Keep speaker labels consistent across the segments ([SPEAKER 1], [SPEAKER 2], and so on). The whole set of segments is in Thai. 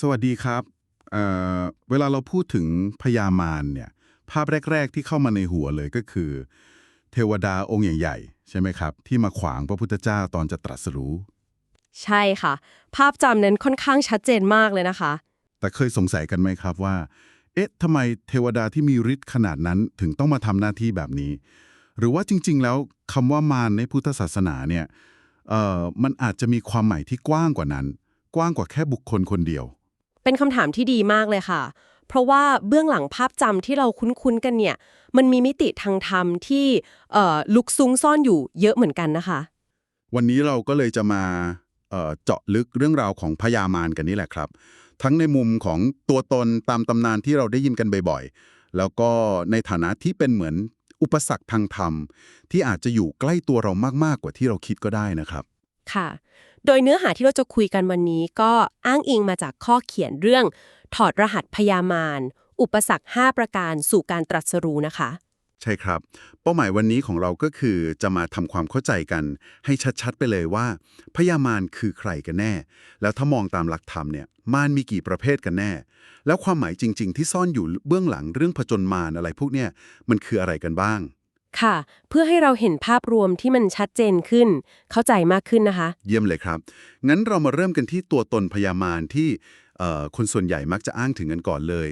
[SPEAKER 1] สวัสดีครับเอ่อเวลาเราพูดถึงพญามารเนี่ย ภาพแรก ๆ ที่เข้ามาในหัวเลยก็คือ เทวดาองค์ใหญ่ๆ ใช่ไหมครับ ที่มาขวางพระพุทธเจ้าตอนจะตรัสรู้
[SPEAKER 2] ใช่ค่ะ ภาพจำนั้นค่อนข้างชัดเจนมากเลยนะคะ
[SPEAKER 1] แต่เคยสงสัยกันไหมครับว่า เอ๊ะทำไมเทวดาที่มีฤทธิ์ขนาดนั้นถึงต้องมาทำหน้าที่แบบนี้ หรือว่าจริง ๆ แล้วคำว่ามารในพุทธศาสนาเนี่ยเอ่อมันอาจจะมีความหมายที่กว้างกว่านั้น กว้างกว่าแค่บุคคลคนเดียว
[SPEAKER 2] เป็นคำถามที่ดีมากเลยค่ะ เพราะว่าเบื้องหลังภาพจำที่เราคุ้นๆกันเนี่ย มันมีมิติทางธรรมที่เอ่อลุกซุ้งซ่อนอยู่เยอะเหมือนกันนะคะ
[SPEAKER 1] วันนี้เราก็เลยจะมาเอ่อเจาะลึกเรื่องราวของพญามารกันนี่แหละครับ ทั้งในมุมของตัวตนตามตำนานที่เราได้ยินกันบ่อยๆ แล้วก็ในฐานะที่เป็นเหมือนอุปสรรคทางธรรม ที่อาจจะอยู่ใกล้ตัวเรามากๆกว่าที่เราคิดก็ได้นะครับ
[SPEAKER 2] ค่ะ โดยเนื้อหาที่เราจะคุยกันวันนี้ก็อ้างอิงมาจากข้อเขียนเรื่อง ถอดรหัสพยามาร อุปสรรค 5 ประการสู่การตรัสรู้นะคะ
[SPEAKER 1] ใช่ครับ เป้าหมายวันนี้ของเราก็คือจะมาทำความเข้าใจกัน ให้ชัดๆ ไปเลยว่าพญามารคือใครกันแน่ แล้วถ้ามองตามหลักธรรมเนี่ยมารมีกี่ประเภทกันแน่ แล้วความหมายจริง ๆ ที่ซ่อนอยู่เบื้องหลังเรื่องผจญมารอะไรพวกเนี้ยมันคืออะไรกันบ้าง
[SPEAKER 2] ค่ะ เพื่อให้เราเห็นภาพรวมที่มันชัดเจนขึ้น เข้าใจมากขึ้นนะคะ
[SPEAKER 1] เยี่ยมเลยครับ งั้นเรามาเริ่มกันที่ตัวตนพญามารที่เอ่อคนส่วนใหญ่มักจะอ้างถึงกันก่อนเลย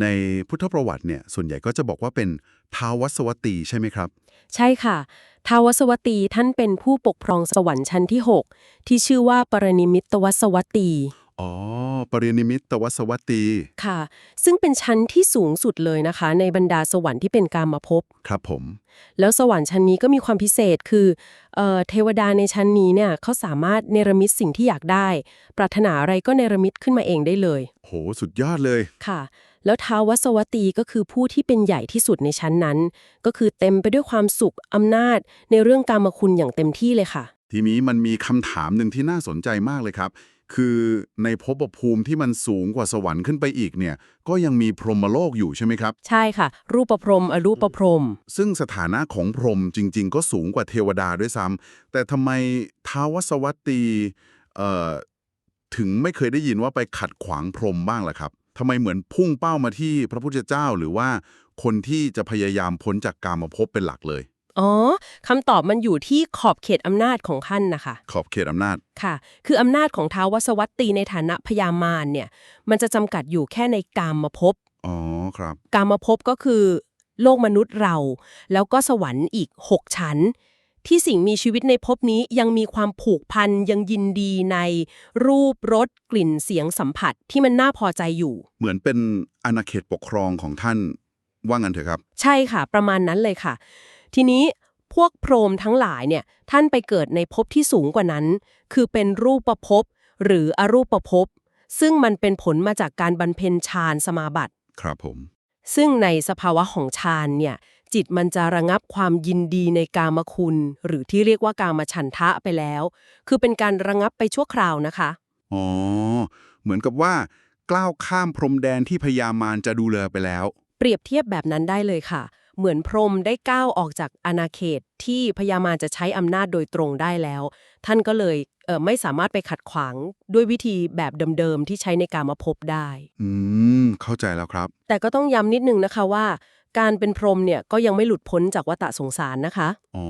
[SPEAKER 1] ในพุทธประวัติเนี่ยส่วนใหญ่ก็จะบอกว่าเป็นท้าววัสวตีใช่ไหมครับ
[SPEAKER 2] ใช่ค่ะ ท้าววสวัตตีท่านเป็นผู้ปกครองสวรรค์ชั้นที่ 6 ที่ชื่อว่าปรนิมิตวสวัตตี
[SPEAKER 1] อ๋อ ปรินิมิตตวัสวัตี
[SPEAKER 2] ค่ะ ซึ่งเป็นชั้นที่สูงสุดเลยนะคะ ในบรรดาสวรรค์ที่เป็นกามภพ
[SPEAKER 1] ครับผม
[SPEAKER 2] แล้วสวรรค์ชั้นนี้ก็มีความพิเศษคือเอ่อเทวดาในชั้นนี้เนี่ยเขาสามารถเนรมิตสิ่งที่อยากได้ ปรารถนาอะไรก็เนรมิตขึ้นมาเองได้เลย
[SPEAKER 1] โห สุดยอดเลย
[SPEAKER 2] ค่ะ แล้วท้าววสวัตตีก็คือผู้ที่เป็นใหญ่ที่สุดในชั้นนั้น ก็คือเต็มไปด้วยความสุขอำนาจในเรื่องกามคุณอย่างเต็มที่เลยค่ะ
[SPEAKER 1] ทีนี้มันมีคำถามหนึ่งที่น่าสนใจมากเลยครับ คือในภพภูมิที่มันสูงกว่าสวรรค์ขึ้นไปอีกเนี่ย ก็ยังมีพรหมโลกอยู่ใช่ไหมครับ
[SPEAKER 2] ใช่ค่ะ รูปประพรหมอรูปประพรหม
[SPEAKER 1] ซึ่งสถานะของพรหมจริง ๆ ก็สูงกว่าเทวดาด้วยซ้ำแต่ทำไมท้าวสวัตตีเอ่อถึงไม่เคยได้ยินว่าไปขัดขวางพรหมบ้างล่ะครับทำไมเหมือนพุ่งเป้ามาที่พระพุทธเจ้าหรือว่าคนที่จะพยายามพ้นจากกามภพเป็นหลักเลย
[SPEAKER 2] อ๋อคำตอบมันอยู่ที่ขอบเขตอำนาจของท่านนะคะ
[SPEAKER 1] ขอบเขตอำนาจ
[SPEAKER 2] ค่ะ คืออำนาจของท้าววสวัตตีในฐานะพญามารเนี่ย มันจะจำกัดอยู่แค่ในกามภพ
[SPEAKER 1] อ๋อครับ
[SPEAKER 2] กามภพก็คือ โลกมนุษย์เรา แล้วก็สวรรค์อีก 6 ชั้น ที่สิ่งมีชีวิตในภพนี้ยังมีความผูกพันยังยินดีในรูปรสกลิ่นเสียงสัมผัสที่มันน่าพอใจอยู่
[SPEAKER 1] เหมือนเป็นอาณาเขตปกครองของท่านว่างั้นเถอะครับ
[SPEAKER 2] ใช่ค่ะ ประมาณนั้นเลยค่ะ ทีนี้พวกพรหมทั้งหลายเนี่ยท่านไปเกิดในภพที่สูงกว่านั้น คือเป็นรูปประภพหรืออรูปประภพซึ่งมันเป็นผลมาจากการบรรเพ็ญฌานสมาบัติ
[SPEAKER 1] ครับผม
[SPEAKER 2] ซึ่งในสภาวะของฌานเนี่ยจิตมันจะระงับความยินดีในกามคุณ หรือที่เรียกว่ากามฉันทะไปแล้ว คือเป็นการระงับไปชั่วคราวนะคะ
[SPEAKER 1] อ๋อ เหมือนกับว่าก้าวข้ามพรมแดนที่พญามารจะดูแลไปแล้ว
[SPEAKER 2] เปรียบเทียบแบบนั้นได้เลยค่ะ เหมือนพรหมได้ก้าวออกจากอาณาเขตที่พญามารจะใช้อำนาจโดยตรงได้แล้ว ท่านก็เลยเอ่อไม่สามารถไปขัดขวางด้วยวิธีแบบเดิมๆที่ใช้ในการมาพบได้
[SPEAKER 1] อืม เข้าใจแล้วครับ
[SPEAKER 2] แต่ก็ต้องย้ำนิดนึงนะคะว่า การเป็นพรหมเนี่ยก็ยังไม่หลุดพ้นจากวัฏสงสารนะคะ
[SPEAKER 1] อ๋อ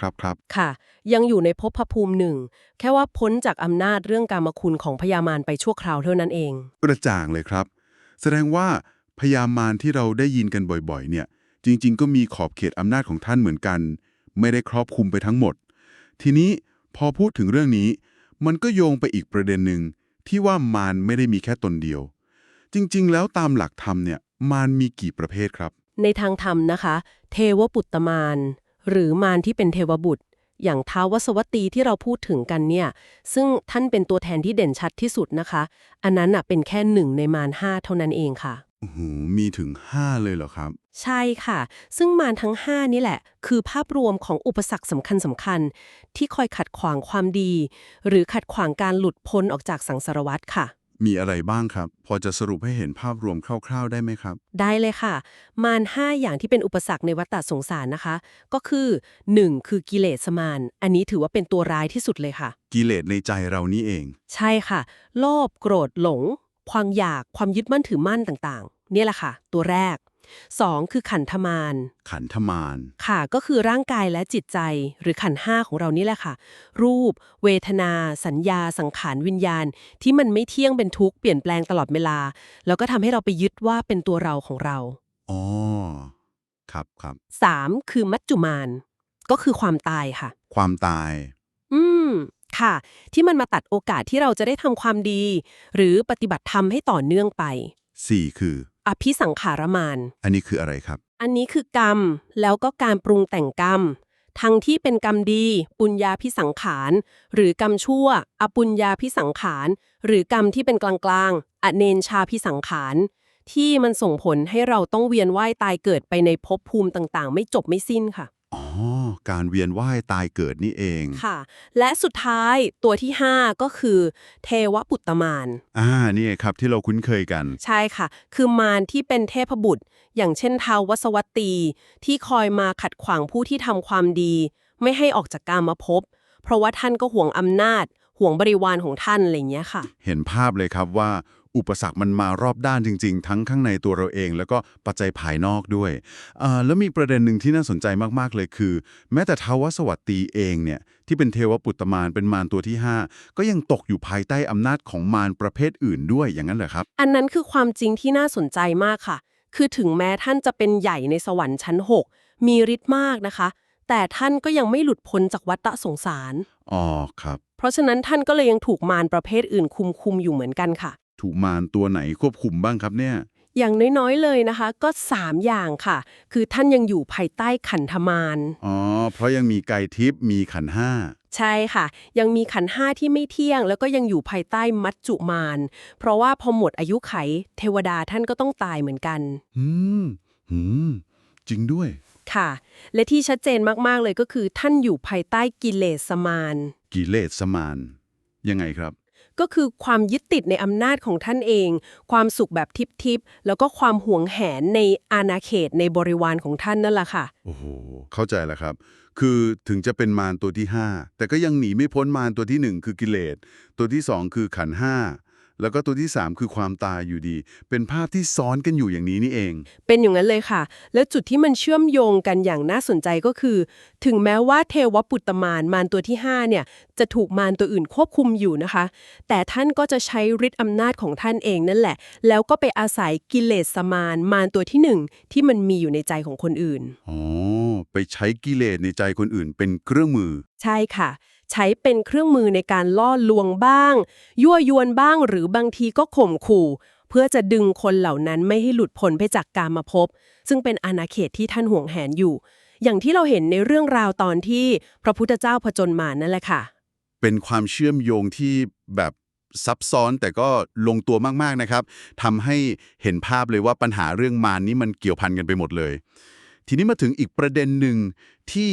[SPEAKER 1] ครับครับ
[SPEAKER 2] ค่ะ ยังอยู่ในภพภูมิหนึ่ง แค่ว่าพ้นจากอำนาจเรื่องการมคุณของพญามารไปชั่วคราวเท่านั้นเอง
[SPEAKER 1] กระจ่างเลยครับ แสดงว่าพญามารที่เราได้ยินกันบ่อย ๆ เนี่ย จริง ๆ ก็มีขอบเขตอำนาจของท่านเหมือนกัน ไม่ได้ครอบคลุมไปทั้งหมด ทีนี้พอพูดถึงเรื่องนี้ มันก็โยงไปอีกประเด็นหนึ่งที่ว่ามารไม่ได้มีแค่ตนเดียว จริง ๆ แล้วตามหลักธรรมเนี่ยมารมีกี่ประเภทครับ
[SPEAKER 2] ในทางธรรมนะคะ เทวปุตตมารหรือมารที่เป็นเทวบุตร อย่างท้าวสวัตตีที่เราพูดถึงกันเนี่ย ซึ่งท่านเป็นตัวแทนที่เด่นชัดที่สุดนะคะ อันนั้นเป็นแค่หนึ่งในมารห้าเท่านั้นเองค่ะ
[SPEAKER 1] โอ้โหมีถึง 5 เลยเหรอครับ
[SPEAKER 2] ใช่ค่ะ ซึ่งมารทั้ง 5 นี่แหละ คือภาพรวมของอุปสรรคสำคัญสำคัญๆที่คอยขัดขวางความดี หรือขัดขวางการหลุดพ้นออกจากสังสารวัฏค่ะ
[SPEAKER 1] มีอะไรบ้างครับ พอจะสรุปให้เห็นภาพรวมคร่าวๆได้ไหมครับ
[SPEAKER 2] ได้เลยค่ะ มารห้าอย่างที่เป็นอุปสรรคในวัฏฏะสงสารนะคะ ก็คือ 1. คือกิเลสมารอันนี้ถือว่าเป็นตัวร้ายที่สุดเลยค่ะ
[SPEAKER 1] กิเลสในใจเรานี่เอง
[SPEAKER 2] ใช่ค่ะ โลภโกรธหลง ความอยากความยึดมั่นถือมั่นต่างๆ เนี่ยแหละค่ะ ตัวแรก 2. คือขันธมาร
[SPEAKER 1] ขันธมาร
[SPEAKER 2] ค่ะก็คือร่างกายและจิตใจหรือขันธ์ห้าของเรานี่แหละค่ะ รูป เวทนา สัญญา สังขารวิญญาณ ที่มันไม่เที่ยงเป็นทุกข์เปลี่ยนแปลงตลอดเวลา แล้วก็ทำให้เราไปยึดว่าเป็นตัวเราของเรา
[SPEAKER 1] อ๋อครับครับ
[SPEAKER 2] 3. คือมัจจุมานก็คือความตายค่ะ
[SPEAKER 1] ความตาย
[SPEAKER 2] อืม ค่ะ ที่มันมาตัดโอกาสที่เราจะได้ทำความดี หรือปฏิบัติธรรมให้ต่อเนื่องไป
[SPEAKER 1] 4 คือ
[SPEAKER 2] อภิสังขารมาน
[SPEAKER 1] อันนี้คืออะไรครับ
[SPEAKER 2] อันนี้คือกรรมแล้วก็การปรุงแต่งกรรม ทั้งที่เป็นกรรมดี ปุญญาพิสังขาร หรือกรรมชั่ว อปุญญาพิสังขาร หรือกรรมที่เป็นกลางๆ อเนนชาพิสังขารที่มันส่งผลให้เราต้องเวียนว่ายตายเกิดไปในภพภูมิต่างๆ ไม่จบไม่สิ้นค่ะ
[SPEAKER 1] อ๋อ การเวียนว่ายตายเกิดนี่เอง
[SPEAKER 2] ค่ะ และสุดท้ายตัวที่ 5 ก็คือ เทวปุตตมาน
[SPEAKER 1] อ่านี่ครับที่เราคุ้นเคยกัน
[SPEAKER 2] ใช่ค่ะ คือมารที่เป็นเทพบุตร อย่างเช่นท้าววสวัตตี ที่คอยมาขัดขวางผู้ที่ทำความดี ไม่ให้ออกจากการมาพบเพราะว่าท่านก็ห่วงอำนาจ ห่วงบริวารของท่านอะไรอย่างเงี้ยค่ะ
[SPEAKER 1] เห็นภาพเลยครับว่า อุปสรรคมันมารอบด้านจริง ๆ ทั้งข้างในตัวเราเอง แล้วก็ปัจจัยภายนอกด้วยอ่าแล้วมีประเด็นหนึ่งที่น่าสนใจมากๆเลยคือ แม้แต่ท้าวสวัตตีเองเนี่ยที่เป็นเทวปุตตมารเป็นมารตัวที่ 5 ก็ยังตกอยู่ภายใต้อำนาจของมารประเภทอื่นด้วยอย่างนั้นเหรอครับ
[SPEAKER 2] อันนั้นคือความจริงที่น่าสนใจมากค่ะ คือถึงแม้ท่านจะเป็นใหญ่ในสวรรค์ชั้น 6 มีฤทธิ์มากนะคะ แต่ท่านก็ยังไม่หลุดพ้นจากวัฏสงสาร
[SPEAKER 1] อ๋อครับ
[SPEAKER 2] เพราะฉะนั้นท่านก็เลยยังถูกมารประเภทอื่นคุมคุมอยู่เหมือนกันค่ะ
[SPEAKER 1] ถูกมารตัวไหนควบคุมบ้างครับเนี่ย
[SPEAKER 2] อย่างน้อยๆเลยนะคะ ก็ 3 อย่างค่ะ คือท่านยังอยู่ภายใต้ขันธมาร
[SPEAKER 1] อ๋อ เพราะยังมีไกรทิพย์มีขันธ์ห้า
[SPEAKER 2] ใช่ค่ะ ยังมีขันธ์ห้าที่ไม่เที่ยง แล้วก็ยังอยู่ภายใต้มัจจุมานเพราะว่าพอหมดอายุไข เทวดาท่านก็ต้องตายเหมือนกัน
[SPEAKER 1] อืม อืม จริงด้วย
[SPEAKER 2] ค่ะ และที่ชัดเจนมากๆเลยก็คือท่านอยู่ภายใต้กิเลสมาน
[SPEAKER 1] กิเลสมานยังไงครับ
[SPEAKER 2] ก็คือความยึดติดในอำนาจของท่านเอง ความสุขแบบทิพย์ๆแล้วก็ความหวงแหนในอาณาเขตในบริวารของท่านนั่นแหละค่ะ
[SPEAKER 1] โอ้โห เข้าใจแล้วครับ คือถึงจะเป็นมารตัวที่ 5 แต่ก็ยังหนีไม่พ้นมารตัวทีหนึ่1 คือกิเลส ตัวที่ 2 คือขันห้า แล้วก็ตัวที่ 3 คือความตายอยู่ดี เป็นภาพที่ซ้อนกันอยู่อย่างนี้นี่เอง
[SPEAKER 2] เป็นอย่างนั้นเลยค่ะ แล้วจุดที่มันเชื่อมโยงกันอย่างน่าสนใจก็คือ ถึงแม้ว่าเทวปุตตมารมารตัวที่ 5 เนี่ย จะถูกมารตัวอื่นควบคุมอยู่นะคะ แต่ท่านก็จะใช้ฤทธิ์อำนาจของท่านเองนั่นแหละ แล้วก็ไปอาศัยกิเลสมารมารตัวที่หนึ่งที่มันมีอยู่ในใจของคนอื่น
[SPEAKER 1] อ๋อ ไปใช้กิเลสในใจคนอื่นเป็นเครื่องมือ
[SPEAKER 2] ใช่ค่ะ ใช้เป็นเครื่องมือในการล่อลวงบ้าง ยั่วยวนบ้างหรือบางทีก็ข่มขู่ เพื่อจะดึงคนเหล่านั้นไม่ให้หลุดพ้นไปจากการมาพบซึ่งเป็นอาณาเขตที่ท่านห่วงแหนอยู่ อย่างที่เราเห็นในเรื่องราวตอนที่พระพุทธเจ้าผจญมานั่นแหละค่ะ
[SPEAKER 1] เป็นความเชื่อมโยงที่แบบซับซ้อนแต่ก็ลงตัวมากๆนะครับทำให้เห็นภาพเลยว่าปัญหาเรื่องมารนี้มันเกี่ยวพันกันไปหมดเลย ทีนี้มาถึงอีกประเด็นหนึ่งที่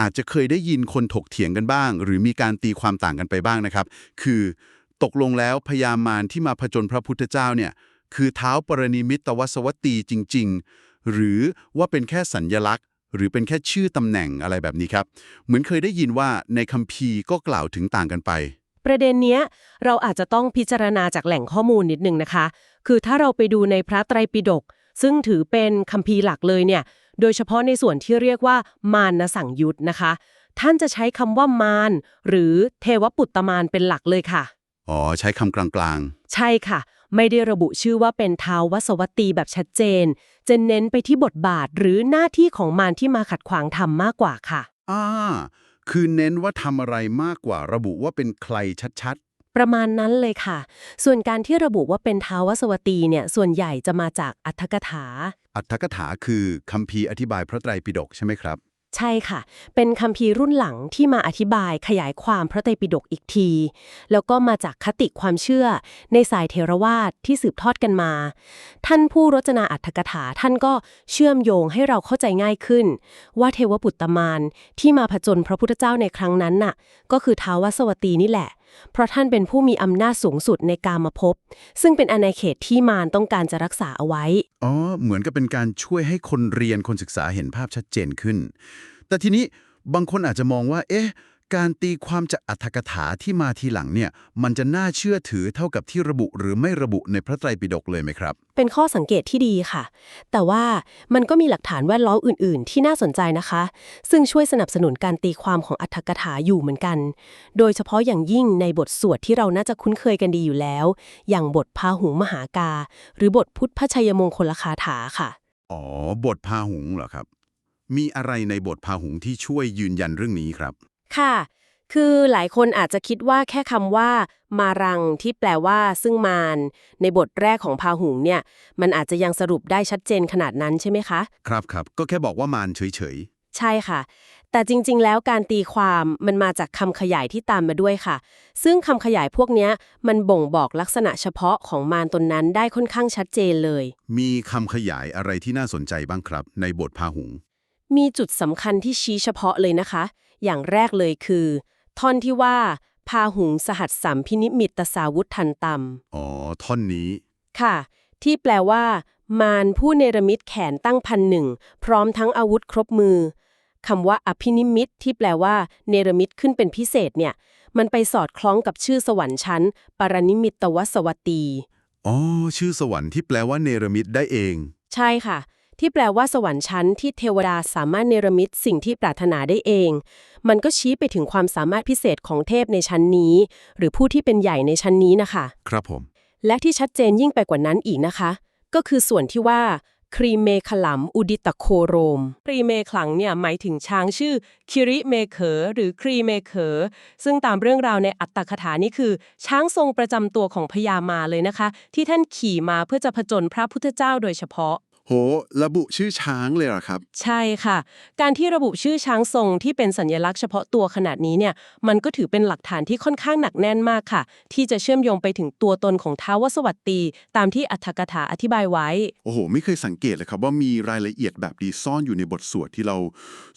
[SPEAKER 1] อาจจะเคยได้ยินคนถกเถียงกันบ้าง หรือมีการตีความต่างกันไปบ้างนะครับ คือตกลงแล้วพญามารที่มาผจญพระพุทธเจ้าเนี่ยคือเท้าปรณิมิตวสวัตตีจริง ๆ หรือว่าเป็นแค่สัญญลักษณ์ หรือเป็นแค่ชื่อตำแหน่งอะไรแบบนี้ครับ เหมือนเคยได้ยินว่าในคัมภีร์ก็กล่าวถึงต่างกันไป
[SPEAKER 2] ประเด็นเนี้ยเราอาจจะต้องพิจารณาจากแหล่งข้อมูลนิดนึงนะคะ คือถ้าเราไปดูในพระไตรปิฎกซึ่งถือเป็นคัมภีร์หลักเลยเนี่ย โดยเฉพาะในส่วนที่เรียกว่ามารนสังยุตนะคะ ท่านจะใช้คำว่ามารหรือเทวปุตตมารเป็นหลักเลยค่ะ
[SPEAKER 1] อ๋อ ใช้คำกลาง
[SPEAKER 2] ใช่ค่ะ ไม่ได้ระบุชื่อว่าเป็นท้าววสวัตตีแบบชัดเจน จะเน้นไปที่บทบาทหรือหน้าที่ของมารที่มาขัดขวางธรรมมากกว่าค่ะ
[SPEAKER 1] ๆอ่า คือเน้นว่าทำอะไรมากกว่าระบุว่าเป็นใครชัด
[SPEAKER 2] ประมาณนั้นเลยค่ะ ส่วนการที่ระบุว่าเป็นท้าววสวัตตีเนี่ยส่วนใหญ่จะมาจากอัตถกถา
[SPEAKER 1] ๆอัตถกถาคือคัมภีร์อธิบายพระไตรปิฎกใช่ไหมครับ
[SPEAKER 2] ใช่ค่ะ เป็นคัมภีร์รุ่นหลังที่มาอธิบายขยายความพระไตรปิฎกอีกที แล้วก็มาจากคติความเชื่อ ในสายเทรวาสที่สืบทอดกันมา ท่านผู้รจนาอัตถกถาท่านก็เชื่อมโยงให้เราเข้าใจง่ายขึ้น ว่าเทวปุตตมานที่มาผจญพระพุทธเจ้าในครั้งนั้นน่ะ ก็คือท้าววสวัตตีนี่แหละ เพราะท่านเป็นผู้มีอำนาจสูงสุดในการมาพบซึ่งเป็นอาณาเขตที่มารต้องการจะรักษาเอาไว้
[SPEAKER 1] อ๋อ เหมือนกับเป็นการช่วยให้คนเรียนคนศึกษาเห็นภาพชัดเจนขึ้น แต่ทีนี้บางคนอาจจะมองว่า เอ๊ะ
[SPEAKER 3] การตีความจากอัตถกถาที่มาทีหลังเนี่ยมันจะน่าเชื่อถือเท่ากับที่ระบุหรือไม่ระบุในพระไตรปิฎกเลยไหมครับ
[SPEAKER 2] เป็นข้อสังเกตที่ดีค่ะ แต่ว่ามันก็มีหลักฐานแวดล้อมอื่น ๆ ที่น่าสนใจนะคะ ซึ่งช่วยสนับสนุนการตีความของอัตถกถาอยู่เหมือนกัน โดยเฉพาะอย่างยิ่งในบทสวดที่เราน่าจะคุ้นเคยกันดีอยู่แล้ว อย่างบทพาหุงมหากา หรือบทพุทธพชัยมงคลคาถาค่ะ
[SPEAKER 3] อ๋อบทพาหุงเหรอครับ มีอะไรในบทพาหุงที่ช่วยยืนยันเรื่องนี้ครับ
[SPEAKER 2] ค่ะ คือหลายคนอาจจะคิดว่าแค่คำว่า มารังที่แปลว่าซึ่งมารในบทแรกของพาหุงเนี่ย มันอาจจะยังสรุปได้ชัดเจนขนาดนั้นใช่ไหมคะ
[SPEAKER 3] ครับครับก็แค่บอกว่ามารเฉย
[SPEAKER 2] ใช่ค่ะ แต่จริง ๆ แล้วการตีความมันมาจากคำขยายที่ตามมาด้วยค่ะ ซึ่งคำขยายพวกเนี้ยมันบ่งบอกลักษณะเฉพาะของมารตนนั้นได้ค่อนข้างชัดเจนเลย
[SPEAKER 3] ๆมีคำขยายอะไรที่น่าสนใจบ้างครับ ในบทพาหุง
[SPEAKER 2] มีจุดสำคัญที่ชี้เฉพาะเลยนะคะ อย่างแรกเลยคือ ท่อนที่ว่า พาหุงสหัสสัมพินิมิตตสาวุธทันตัม
[SPEAKER 3] อ๋อ ท่อนนี้
[SPEAKER 2] ค่ะ ที่แปลว่า มารผู้เนรมิตแขนตั้งพันหนึ่ง พร้อมทั้งอาวุธครบมือคำว่าอภินิมิตที่แปลว่า เนรมิตขึ้นเป็นพิเศษเนี่ย มันไปสอดคล้องกับชื่อสวรรค์ชั้น ปรนิมิตตวสวัตตี
[SPEAKER 3] อ๋อ ชื่อสวรรค์ที่แปลว่าเนรมิตได้เอง
[SPEAKER 2] ใช่ค่ะ ที่แปลว่าสวรรค์ชั้นที่เทวดาสามารถเนรมิตสิ่งที่ปรารถนาได้เอง มันก็ชี้ไปถึงความสามารถพิเศษของเทพในชั้นนี้ หรือผู้ที่เป็นใหญ่ในชั้นนี้นะคะ
[SPEAKER 3] ครับผม
[SPEAKER 2] และที่ชัดเจนยิ่งไปกว่านั้นอีกนะคะ ก็คือส่วนที่ว่าครีเมขลัมอุดิตโคโรม ครีเมขลังเนี่ยหมายถึงช้างชื่อคิริเมเขอหรือครีเมเขอซึ่งตามเรื่องราวในอัตตคถานี่คือ ช้างทรงประจำตัวของพญามาเลยนะคะ ที่ท่านขี่มาเพื่อจะผจญพระพุทธเจ้าโดยเฉพาะ
[SPEAKER 1] โห ระบุชื่อช้างเลยเหรอครับ
[SPEAKER 2] ใช่ค่ะ การที่ระบุชื่อช้างทรงที่เป็นสัญลักษณ์เฉพาะตัวขนาดนี้เนี่ย มันก็ถือเป็นหลักฐานที่ค่อนข้างหนักแน่นมากค่ะ ที่จะเชื่อมโยงไปถึงตัวตนของท้าวสวัตตี ตามที่อัตถกถาอธิบายไว้
[SPEAKER 1] โอ้โห ไม่เคยสังเกตเลยครับว่ามีรายละเอียดแบบดีซ่อนอยู่ในบทสวดที่เรา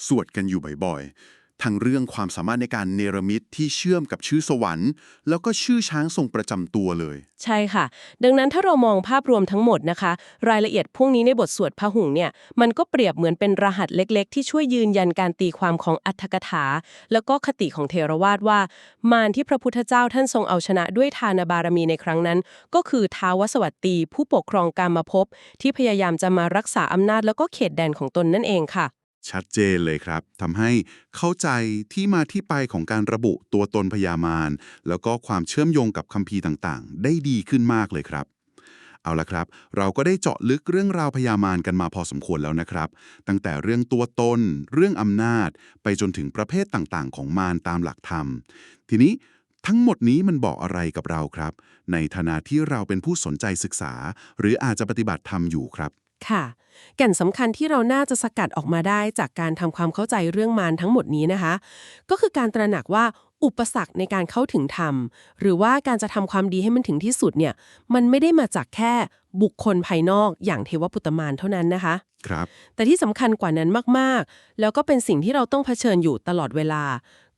[SPEAKER 1] สวดกันอยู่บ่อยๆ ทั้งเรื่องความสามารถในการเนรมิตที่เชื่อมกับชื่อสวรรค์ แล้วก็ชื่อช้างทรงประจำตัวเลย
[SPEAKER 2] ใช่ค่ะ ดังนั้นถ้าเรามองภาพรวมทั้งหมดนะคะ รายละเอียดพวกนี้ในบทสวดพหุงเนี่ยมันก็เปรียบเหมือนเป็นรหัสเล็กๆ ที่ช่วยยืนยันการตีความของอัตถกถา แล้วก็คติของเทรวาสว่า มารที่พระพุทธเจ้าท่านทรงเอาชนะด้วยทานบารมีในครั้งนั้น ก็คือท้าวสวัตตีผู้ปกครองการมภพบที่พยายามจะมารักษาอำนาจแล้วก็เขตแดนของตนนั่นเองค่ะ
[SPEAKER 1] ชัดเจนเลยครับทำให้เข้าใจที่มาที่ไปของการระบุตัวตนพญามาร แล้วก็ความเชื่อมโยงกับคัมภีร์ต่างๆ ได้ดีขึ้นมากเลยครับ เอาละครับ เราก็ได้เจาะลึกเรื่องราวพญามารกันมาพอสมควรแล้วนะครับ ตั้งแต่เรื่องตัวตน เรื่องอำนาจ ไปจนถึงประเภทต่างๆ ของมารตามหลักธรรม ทีนี้ทั้งหมดนี้มันบอกอะไรกับเราครับ ในฐานะที่เราเป็นผู้สนใจศึกษา หรืออาจจะปฏิบัติธรรมอยู่ครับ
[SPEAKER 2] ค่ะ แก่นสำคัญที่เราน่าจะสกัดออกมาได้จากการทำความเข้าใจเรื่องมารทั้งหมดนี้นะคะ ก็คือการตระหนักว่าอุปสรรคในการเข้าถึงธรรม หรือว่าการจะทำความดีให้มันถึงที่สุดเนี่ยมันไม่ได้มาจากแค่บุคคลภายนอกอย่างเทวปุตตมารเท่านั้นนะคะ
[SPEAKER 1] ครับ
[SPEAKER 2] แต่ที่สำคัญกว่านั้นมากๆ แล้วก็เป็นสิ่งที่เราต้องเผชิญอยู่ตลอดเวลา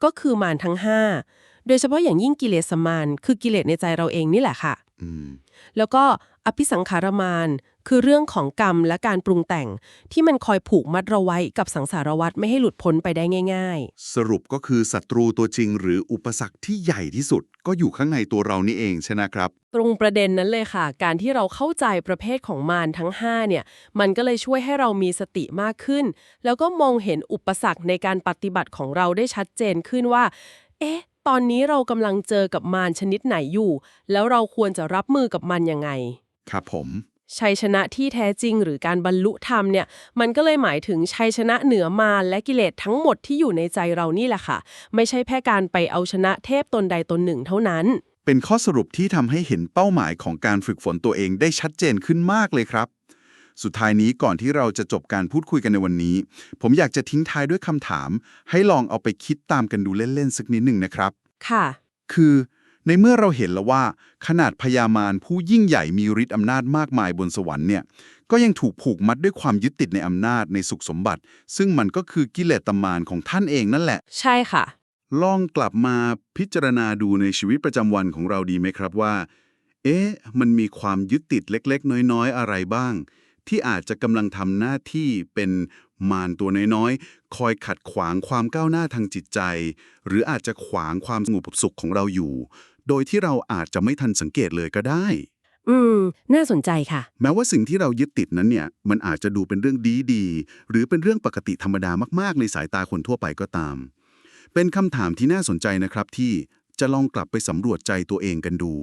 [SPEAKER 2] ก็คือมารทั้ง 5 โดยเฉพาะอย่างยิ่งกิเลสมารคือกิเลสในใจเราเองนี่แหละค่ะ
[SPEAKER 1] อืม
[SPEAKER 2] แล้วก็อภิสังขารมาน คือเรื่องของกรรมและการปรุงแต่ง ที่มันคอยผูกมัดเราไว้กับสังสารวัฏไม่ให้หลุดพ้นไปได้ง่าย
[SPEAKER 1] สรุปก็คือศัตรูตัวจริงหรืออุปสรรคที่ใหญ่ที่สุด ก็อยู่ข้างในตัวเรานี่เองใช่ไหมครับ
[SPEAKER 2] ๆ ตรงประเด็นนั้นเลยค่ะ การที่เราเข้าใจประเภทของมารทั้ง 5 เนี่ย มันก็เลยช่วยให้เรามีสติมากขึ้น แล้วก็มองเห็นอุปสรรคในการปฏิบัติของเราได้ชัดเจนขึ้นว่า เอ๊ะ ตอนนี้เรากำลังเจอกับมารชนิดไหนอยู่ แล้วเราควรจะรับมือกับมันยังไง
[SPEAKER 1] ครับผม
[SPEAKER 2] ชัยชนะที่แท้จริงหรือการบรรลุธรรมเนี่ย มันก็เลยหมายถึงชัยชนะเหนือมารและกิเลสทั้งหมดที่อยู่ในใจเรานี่แหละค่ะ ไม่ใช่แค่การไปเอาชนะเทพตนใดตนหนึ่งเท่านั้น
[SPEAKER 1] เป็นข้อสรุปที่ทำให้เห็นเป้าหมายของการฝึกฝนตัวเองได้ชัดเจนขึ้นมากเลยครับ สุดท้ายนี้ก่อนที่เราจะจบการพูดคุยกันในวันนี้ ผมอยากจะทิ้งท้ายด้วยคำถาม ให้ลองเอาไปคิดตามกันดูเล่น ๆ สักนิดหนึ่งนะครับ
[SPEAKER 2] ค่ะ
[SPEAKER 1] คือในเมื่อเราเห็นแล้วว่า ขนาดพญามารผู้ยิ่งใหญ่มีฤทธิ์อำนาจมากมายบนสวรรค์เนี่ยก็ยังถูกผูกมัดด้วยความยึดติดในอำนาจในสุขสมบัติ ซึ่งมันก็คือกิเลสตมารของท่านเองนั่นแหละ
[SPEAKER 2] ใช่ค่ะ
[SPEAKER 1] ลองกลับมาพิจารณาดูในชีวิตประจำวันของเราดีไหมครับว่า เอ๊ะ มันมีความยึดติดเล็ก ๆ น้อย ๆ อะไรบ้าง ที่อาจจะกำลังทำหน้าที่เป็นมารตัวน้อยๆ คอยขัดขวางความก้าวหน้าทางจิตใจ หรืออาจจะขวางความสงบสุขของเราอยู่ โดยที่เราอาจจะไม่ทันสังเกตเลยก็ได้
[SPEAKER 2] อืม น่าสนใจค่ะ
[SPEAKER 1] แม้ว่าสิ่งที่เรายึดติดนั้นเนี่ย มันอาจจะดูเป็นเรื่องดีดีๆหรือเป็นเรื่องปกติธรรมดามากๆ ในสายตาคนทั่วไปก็ตาม เป็นคำถามที่น่าสนใจนะครับที่จะลองกลับไปสำรวจใจตัวเองกันดู